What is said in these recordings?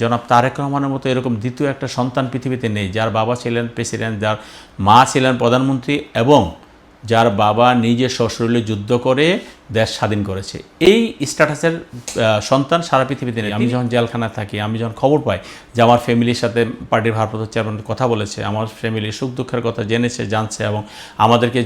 জনাব তারেক রহমানের মতো এরকম দ্বিতীয় একটা সন্তান পৃথিবীতে নেই, যার বাবা ছিলেন প্রেসিডেন্ট, যার মা ছিলেন প্রধানমন্ত্রী এবং যার বাবা নিজে সশরীরে যুদ্ধ করে দেশ স্বাধীন করেছে। এই স্ট্যাটাসের সন্তান সারা পৃথিবীতে নেই। আমি যখন জেলখানায় থাকি আমি যখন খবর পাই যে আমার ফ্যামিলির সাথে পার্টির ভারপ্রাপ্ত চেয়ারম্যান কথা বলেছে আমার ফ্যামিলির সুখ দুঃখের কথা জেনেছে জানছে এবং আমাদেরকে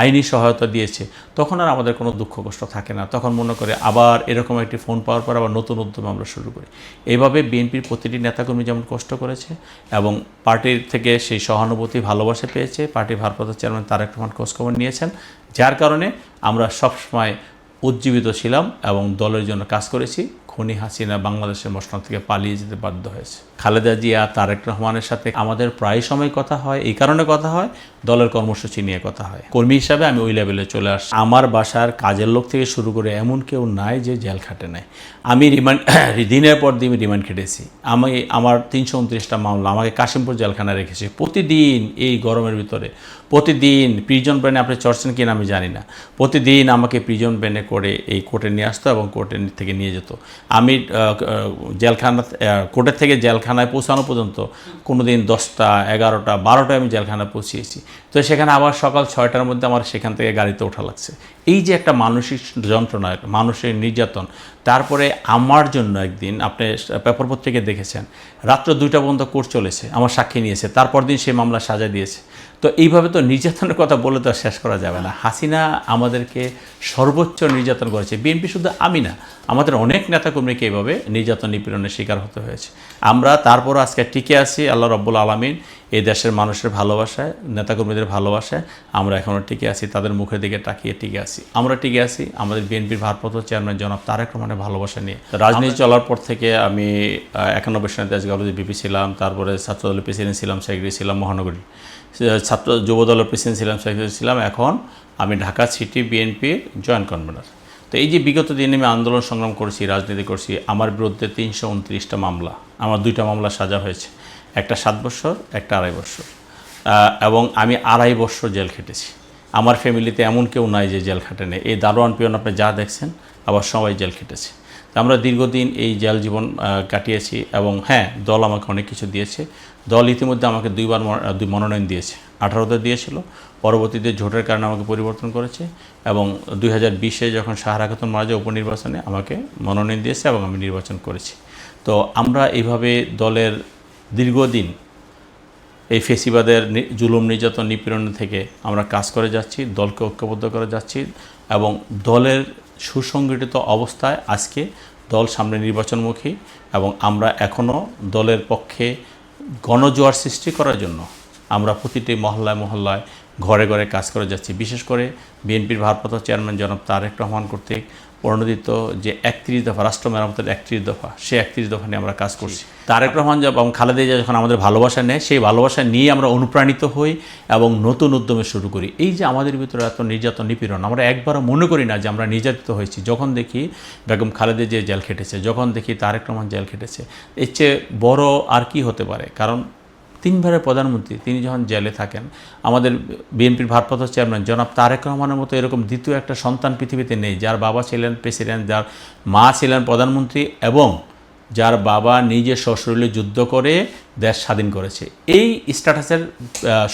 আইনি সহায়তা দিয়েছে তখন আর আমাদের কোনো দুঃখ কষ্ট থাকে না। তখন মনে করে আবার এরকম একটি ফোন পাওয়ার পর আবার নতুন উদ্যম আমরা শুরু করি। এইভাবে বিএনপির প্রতিটি নেতাকর্মী যেমন কষ্ট করেছে এবং পার্টির থেকে সেই সহানুভূতি ভালোবাসা পেয়েছে পার্টির ভারপ্রাপ্ত চেয়ারম্যান তারেক রহমান খোঁজখবর নিয়েছেন যার কারণে আমরা সবসময় উজ্জীবিত ছিলাম এবং দলের জন্য কাজ করেছি। খনি হাসিনা বাংলাদেশের মসনদ থেকে পালিয়ে যেতে বাধ্য হয়েছে। খালেদা জিয়া, তারেক রহমানের সাথে আমাদের প্রায় সময় কথা হয়। এই কারণে কথা হয়, দলের কর্মসূচি নিয়ে কথা হয়। কর্মী হিসাবে আমি ওই লেভেলে চলে আসি আমার বাসার কাজের লোক থেকে শুরু করে এমন কেউ নাই যে জেল খাটে নেয় আমি রিমান্ড দিনের পর দিন রিমান্ড খেটেছি। আমি আমার তিনশো উনত্রিশটা মামলা আমাকে কাশিমপুর জেলখানায় রেখেছে। প্রতিদিন এই গরমের ভিতরে প্রতিদিন প্রিজন ব্যানে আপনি চড়ছেন কিনা আমি জানি না। প্রতিদিন আমাকে প্রিজন ব্যানে করে এই কোর্টে নিয়ে আসতো এবং কোর্টে থেকে নিয়ে যেত। আমি জেলখানা কোর্টের থেকে জেলখানায় পৌঁছানো পর্যন্ত কোনো দিন দশটা, এগারোটা, বারোটায় আমি জেলখানায় পৌঁছিয়েছি। তো সেখানে আবার সকাল ছয়টার মধ্যে আমার সেখান থেকে গাড়িতে ওঠা লাগছে। এই যে একটা মানসিক যন্ত্রণা, মানুষের নির্যাতন, তারপরে আমার জন্য একদিন আপনি পেপার পত্রিকায় দেখেছেন, রাত্র দুইটা পর্যন্ত কোর্ট চলেছে, আমার সাক্ষী নিয়েছে, তারপর দিন সে মামলা সাজা দিয়েছে। তো এইভাবে তো নির্যাতনের কথা বলে তো শেষ করা যাবে না। হাসিনা আমাদেরকে সর্বোচ্চ নির্যাতন করেছে। বিএনপি শুধু আমি না, আমাদের অনেক নেতাকর্মীকে এইভাবে নির্যাতন নিপীড়নের শিকার হতে হয়েছে। আমরা তারপর আজকে টিকে আছি, আল্লাহ রব্বুল আলমিন। এই দেশের মানুষের ভালোবাসায় নেতাকর্মীদের ভালোবাসায় আমরা এখনও টিকে আছি তাদের মুখের দিকে তাকিয়ে টিকে আছি। আমরা টিকে আছি আমাদের বিএনপির ভারপ্রাপ্ত চেয়ারম্যান জনাব তারেক রহমানের ভালোবাসা নিয়ে। রাজনীতি চলার পর থেকে আমি একানব্বই সনে দেশ গাবলি বিপি ছিলাম তারপরে ছাত্রদলের প্রেসিডেন্ট ছিলাম সেক্রেটারি ছিলাম মহানগরী। ছাত্র যুব দলের প্রেসিডেন্ট ছিলাম সেক্রেটারি ছিলাম। এখন আমি ঢাকা সিটি বিএনপির জয়েন্ট কনভেনার। তো এই যে বিগত দিনে আমি আন্দোলন সংগ্রাম করেছি রাজনীতি করছি আমার বিরুদ্ধে তিনশো উনত্রিশটা মামলা আমার দুইটা মামলা সাজা হয়েছে। একটা সাত বছর, একটা আড়াই বছর। এবং আমি আড়াই বছর জেল খেটেছি। আমার ফ্যামিলিতে এমন কেউ নাই যে জেল খাটে নেই। এই দারোয়ান পিয়ন, আপনি যা দেখছেন, আবার সবাই জেল খেটেছে। তো আমরা দীর্ঘদিন এই জেল জীবন কাটিয়েছি এবং হ্যাঁ দল আমাকে অনেক কিছু দিয়েছে। দল ইতিমধ্যে আমাকে দুইবার দুই মনোনয়ন দিয়েছে। আঠারোতে দিয়েছিল, পরবর্তীতে জোটের কারণে আমাকে পরিবর্তন করেছে এবং দুই হাজার বিশে যখন শাহরা খাতুন মারা যায় উপনির্বাচনে আমাকে মনোনয়ন দিয়েছে এবং আমি নির্বাচন করেছি। তো আমরা এইভাবে দলের দীর্ঘদিন এই ফেসিবাদের জুলুম নির্যাতন নিপীড়ন থেকে আমরা কাজ করে যাচ্ছি, দলকে ঐক্যবদ্ধ করে যাচ্ছি এবং দলের সুসংগঠিত অবস্থায় আজকে দল সামনে নির্বাচনমুখী এবং আমরা এখনও দলের পক্ষে গণজোয়ার সৃষ্টি করার জন্য আমরা প্রতিটি মহল্লায় মহল্লায় ঘরে ঘরে কাজ করে যাচ্ছি। বিশেষ করে বিএনপির ভারপ্রাপ্ত চেয়ারম্যান জনাব তারেক রহমান কর্তৃক প্রণোদিত যে একত্রিশ দফা রাষ্ট্র মেরামতের একত্রিশ দফা সেই একত্রিশ দফা নিয়ে আমরা কাজ করছি। তারেক রহমান যখন এবং খালেদা জিয়া যখন আমাদের ভালোবাসা নেয় সেই ভালোবাসা নিয়ে আমরা অনুপ্রাণিত হই এবং নতুন উদ্যমে শুরু করি। এই যে আমাদের ভিতরে এত নির্যাতন নিপীড়ন আমরা একবারও মনে করি না যে আমরা নির্যাতিত হয়েছি। যখন দেখি বেগম খালেদা জিয়া জেল খেটেছে যখন দেখি তারেক রহমান জেল খেটেছে এর চেয়ে বড় আর কি হতে পারে? কারণ তিনবারের প্রধানমন্ত্রী, তিনি যখন জেলে থাকেন, আমাদের বিএনপির ভারপ্রাপ্ত চেয়ারম্যান জনাব তারেক রহমানের মতো এরকম দ্বিতীয় একটা সন্তান পৃথিবীতে নেই, যার বাবা ছিলেন প্রেসিডেন্ট, যার মা ছিলেন প্রধানমন্ত্রী এবং যার বাবা নিজে সশরীরে যুদ্ধ করে দেশ স্বাধীন করেছে। এই স্ট্যাটাসের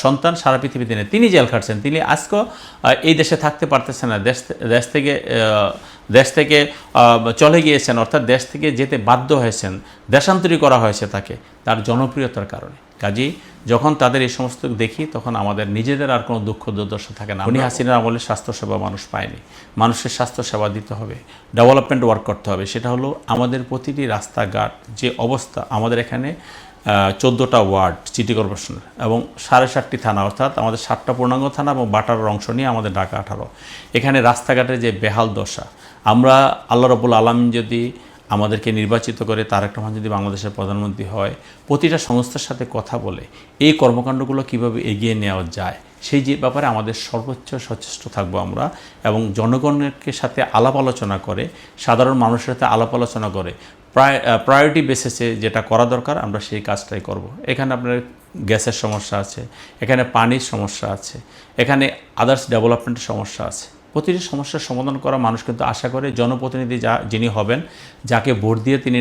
সন্তান সারা পৃথিবীতে নেই। তিনি জেল খাটছেন। তিনি আজকেও এই দেশে থাকতে পারতেছেন না। দেশ দেশ থেকে দেশ থেকে চলে গিয়েছেন, অর্থাৎ দেশ থেকে যেতে বাধ্য হয়েছেন, দেশান্তরী করা হয়েছে তাকে, তার জনপ্রিয়তার কারণে। কাজেই যখন তাদের এই সমস্ত দেখি তখন আমাদের নিজেদের আর কোনো দুঃখ দুর্দশা থাকে না। উনি হাসিনার আমলে স্বাস্থ্যসেবা মানুষ পায়নি। মানুষের স্বাস্থ্যসেবা দিতে হবে। ডেভেলপমেন্ট ওয়ার্ক করতে হবে। সেটা হলো আমাদের প্রতিটি রাস্তাঘাট যে অবস্থা আমাদের এখানে চোদ্দোটা ওয়ার্ড সিটি কর্পোরেশনের এবং সাড়ে সাতটি থানা অর্থাৎ আমাদের সাতটা পূর্ণাঙ্গ থানা এবং বাটার অংশ নিয়ে আমাদের ঢাকা আঠারো। এখানে রাস্তাঘাটের যে বেহাল দশা আমরা আল্লাহ রবুল আলম যদি আমাদেরকে নির্বাচিত করে তারেক রহমান যদি বাংলাদেশের প্রধানমন্ত্রী হয়, প্রতিটা সংস্থার সাথে কথা বলে এই কর্মকাণ্ডগুলো কীভাবে এগিয়ে নেওয়া যায়, সেই যে ব্যাপারে আমাদের সর্বোচ্চ সচেষ্ট থাকব আমরা এবং জনগণের সাথে আলাপ আলোচনা করে, সাধারণ মানুষের সাথে আলাপ আলোচনা করে, প্রায় প্রায়োরিটি বেসিসে যেটা করা দরকার, আমরা সেই কাজটাই করব। এখানে আপনার গ্যাসের সমস্যা আছে, এখানে পানির সমস্যা আছে, এখানে আদার্স ডেভেলপমেন্টের সমস্যা আছে প্রতিটি সমস্যার সমাধান করা মানুষ কিন্তু আশা করে জনপ্রতিনিধি যা যিনি হবেন, যাকে ভোট দিয়ে তিনি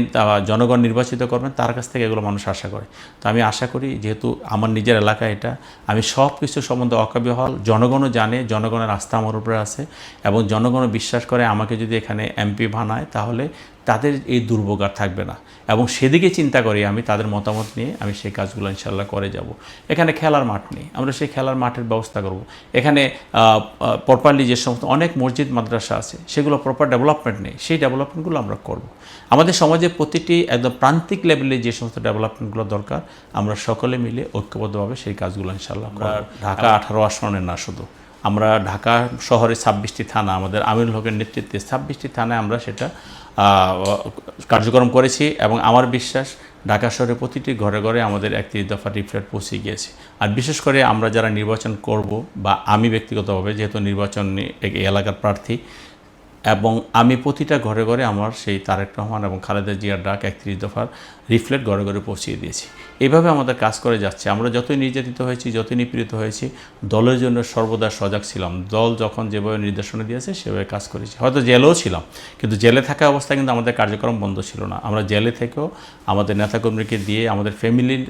জনগণ নির্বাচিত করবেন, তার কাছ থেকে এগুলো মানুষ আশা করে। তো আমি আশা করি যেহেতু আমার নিজের এলাকা এটা, আমি সব কিছু সম্বন্ধে অকাবিহল, জনগণও জানে, জনগণের আস্থা আমার উপরে আছে এবং জনগণও বিশ্বাস করে আমাকে যদি এখানে এমপি বানায়, তাহলে তাদের এই দুর্ভোগ আর থাকবে না। এবং সেদিকে চিন্তা করি আমি তাদের মতামত নিয়ে আমি সেই কাজগুলো ইনশাল্লাহ করে যাব। এখানে খেলার মাঠ নেই। আমরা সেই খেলার মাঠের ব্যবস্থা করব। এখানে প্রপারলি যে সমস্ত অনেক মসজিদ মাদ্রাসা আছে সেগুলো প্রপার ডেভেলপমেন্ট নেই। সেই ডেভেলপমেন্টগুলো আমরা করব। আমাদের সমাজে প্রতিটি একদম প্রান্তিক লেভেলে যে সমস্ত ডেভেলপমেন্টগুলো দরকার আমরা সকলে মিলে ঐক্যবদ্ধভাবে সেই কাজগুলো ইনশাল্লাহ ঢাকা আঠারো আসনের না শুধু। আমরা ঢাকা শহরে ছাব্বিশটি থানা, আমাদের আমিরুল হকের নেতৃত্বে ছাব্বিশটি থানায় আমরা সেটা কার্যক্রম করেছি এবং আমার বিশ্বাস ঢাকা শহরে প্রতিটি ঘরে ঘরে আমাদের একত্রিশ দফা রিফ্লেট পৌঁছে গিয়েছে। আর বিশেষ করে আমরা যারা নির্বাচন করব বা আমি ব্যক্তিগতভাবে যেহেতু নির্বাচন এই এলাকার প্রার্থী এবং আমি প্রতিটা ঘরে ঘরে আমার সেই তারেক রহমান এবং খালেদা জিয়ার ডাক একত্রিশ দফার রিফ্লেক্ট ঘরে ঘরে পৌঁছিয়ে দিয়েছি। এভাবে আমাদের কাজ করে যাচ্ছে। আমরা যতই নির্যাতিত হয়েছি, যতই নিপীড়িত হয়েছি, দলের জন্য সর্বদা সজাগ ছিলাম। দল যখন যেভাবে নির্দেশনা দিয়েছে, সেভাবে কাজ করেছি। হয়তো জেলেও ছিলাম, কিন্তু জেলে থাকা অবস্থায় কিন্তু আমাদের কার্যক্রম বন্ধ ছিল না। আমরা জেলে থেকেও আমাদের নেতাকর্মীকে দিয়ে, আমাদের ফ্যামিলির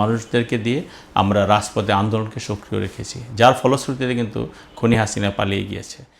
মানুষদেরকে দিয়ে আমরা রাজপথে আন্দোলনকে সক্রিয় রেখেছি, যার ফলশ্রুতিতে কিন্তু খনি হাসিনা পালিয়ে গিয়েছে।